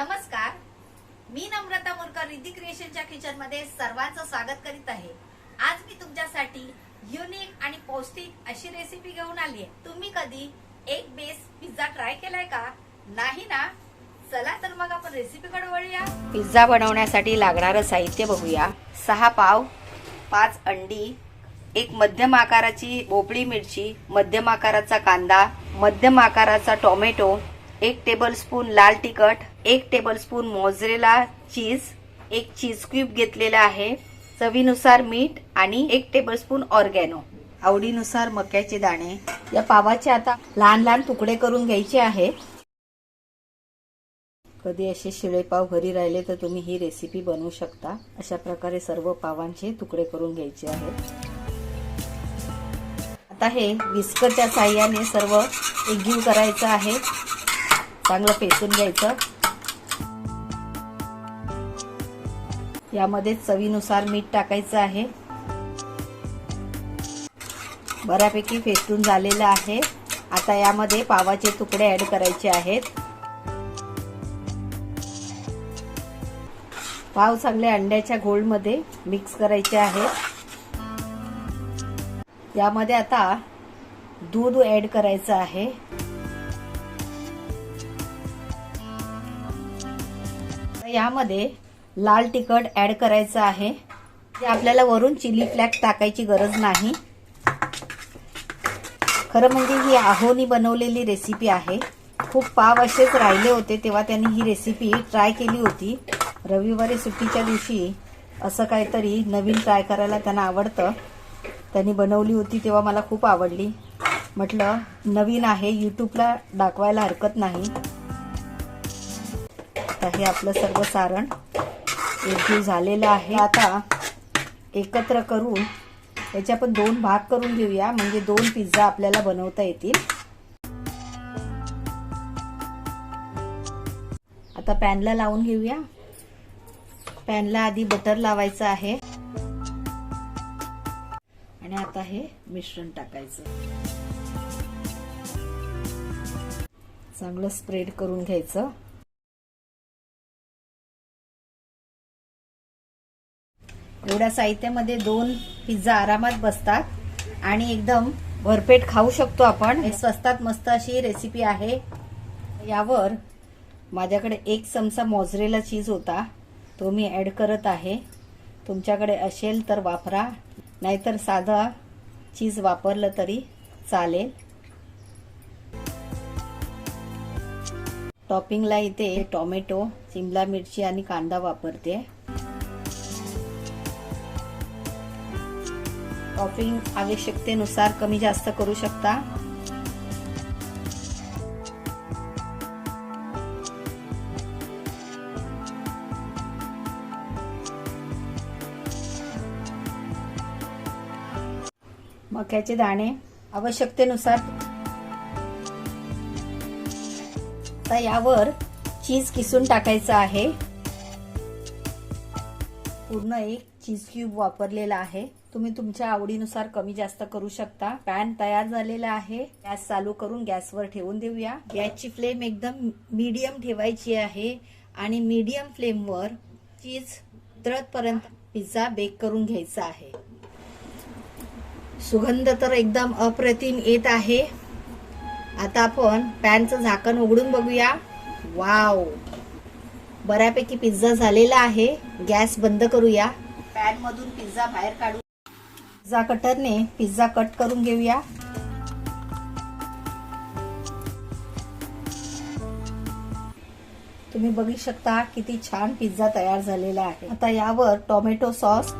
नमस्कार. मी नम्रता मोरकर रिद्धी क्रिएशनच्या किचनमध्ये सर्वांचं स्वागत करीत आहे. आज मी तुमच्यासाठी युनिक आणि पौष्टिक अशी रेसिपी घेऊन आली आहे तुम्ही कधी एक बेस पिझ्झा ट्राय केलाय का? नाही ना? चला तर मग आपण रेसिपीकडे वळूया पिझ्झा बनवण्यासाठी लागणारं साहित्य बघूया. सहा पाव पाच अंडी एक मध्यम आकाराची भोपळी मिरची मध्यम आकाराचा कांदा मध्यम आकाराचा टोमॅटो एक टेबलस्पून लाल तिखट एक टेबलस्पून मोजरेला चीज एक चीज क्यूब घेतलेला आहे चवीनुसार मीठ आणि एक टेबलस्पून ऑर्गॅनो आवडीनुसार मक्याचे दाणे. या पावाचे आता लहान लहान तुकडे करून घ्यायचे आहे. कधी असे शिळे पाव घरी राहिले तर तुम्ही ही रेसिपी बनवू शकता. अशा प्रकारे सर्व पावांचे तुकडे करून घ्यायचे आहेत. आता हे विस्करच्या साह्याने सर्व एकजीव करायचं आहे. चांगलं पेसून घ्यायचं. यामध्ये चवीनुसार मीठ टाकायचं आहे. बऱ्यापैकी फेटून झालेलं आहे. आता यामध्ये पावाचे तुकडे ऍड करायचे आहेत. पाव चांगले अंड्याच्या घोळमध्ये मिक्स करायचे आहेत यामध्ये आता दूध ऍड करायचं आहे. यामध्ये लाल तिखट ऍड करायचं आहे. जे आपल्याला वरून चिली फ्लॅक्स टाकायची गरज नाही. खरं म्हणजे ही आहोनी बनवलेली रेसिपी आहे. खूप पाव असेच राहिले होते तेव्हा त्यांनी ही रेसिपी ट्राय केली होती. रविवारी सुट्टीच्या दिवशी असं काहीतरी नवीन ट्राय करायला त्यांना आवडतं. त्यांनी बनवली होती तेव्हा मला खूप आवडली. म्हटलं नवीन आहे यूट्यूबला दाखवायला हरकत नाही. आता हे आपलं सर्व सारण. एकजीव झालेलं आहे. आता एकत्र करून याचे आपण दोन भाग करून घेऊया. म्हणजे दोन पिझ्झा आपल्याला बनवता येतील. आता पॅनला लावून घेऊया. पॅनला आधी बटर लावायचं आहे. आणि आता हे मिश्रण टाकायचं. चांगलं स्प्रेड करून घ्यायचं. एवढ्या साहित्यामध्ये दोन पिझ्झा आरामात बसतात आणि एकदम भरपेट खाऊ शकतो आपण. हे स्वस्तात मस्त अशी रेसिपी आहे. यावर माझ्याकडे एक चमचा मोजरेला चीज होता. तो मी ॲड करत आहे. तुमच्याकडे असेल तर वापरा. नाहीतर साधा चीज वापरलं तरी चालेल. टॉपिंगला इथे टोमॅटो शिमला मिरची आणि कांदा वापरते. टॉपिंग आवश्यकतेनुसार कमी जास्त करू शकता. मक्याचे दाणे आवश्यकतेनुसार आता यावर चीज किसून टाकायचं आहे. पूर्ण एक चीज क्यूब वापरलेला आहे. तुम्ही तुमच्या आवडीनुसार कमी जास्त करू शकता. पॅन तयार झालेला आहे. गॅस चालू करून गॅसवर ठेवून देऊया. गॅसची फ्लेम एकदम मीडियम ठेवायची आहे आणि मीडियम फ्लेमवर चीज तळत पिझ्झा बेक करून घ्यायचा आहे. सुगंध तर एकदम अप्रतिम येत आहे. आता आपण पॅनचं झाकण उघडून बघूया. वाव! बऱ्यापैकी पिझ्झा झालेला आहे. गॅस बंद करूया. पॅनमधून पिझ्झा बाहेर काढू. पिझ्झा कटरने पिझ्झा कट करून घेऊया. तुम्ही बघू शकता किती छान पिझ्झा तयार झालेला आहे. आता यावर टोमॅटो सॉस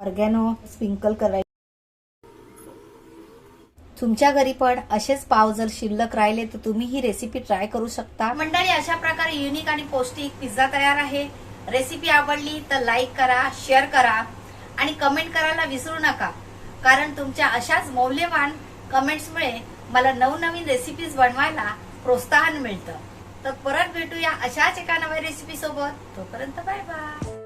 ऑर्गॅनो स्प्रिंकल करायचे. तुमच्या घरी पण असेच पाव जर शिल्लक राहिले तर तुम्ही ही रेसिपी ट्राय करू शकता. मंडळी अशा प्रकारे युनिक आणि पौष्टिक पिझ्झा तयार आहे. रेसिपी आवडली तर लाईक करा शेअर करा आणि कमेंट करायला विसरू नका. कारण तुमच्या अशाच मौल्यवान कमेंट्समुळे मला नवनवीन रेसिपीज बनवायला प्रोत्साहन मिळतं. तर परत भेटूया अशाच एका नव्या रेसिपी सोबत. तोपर्यंत बाय बाय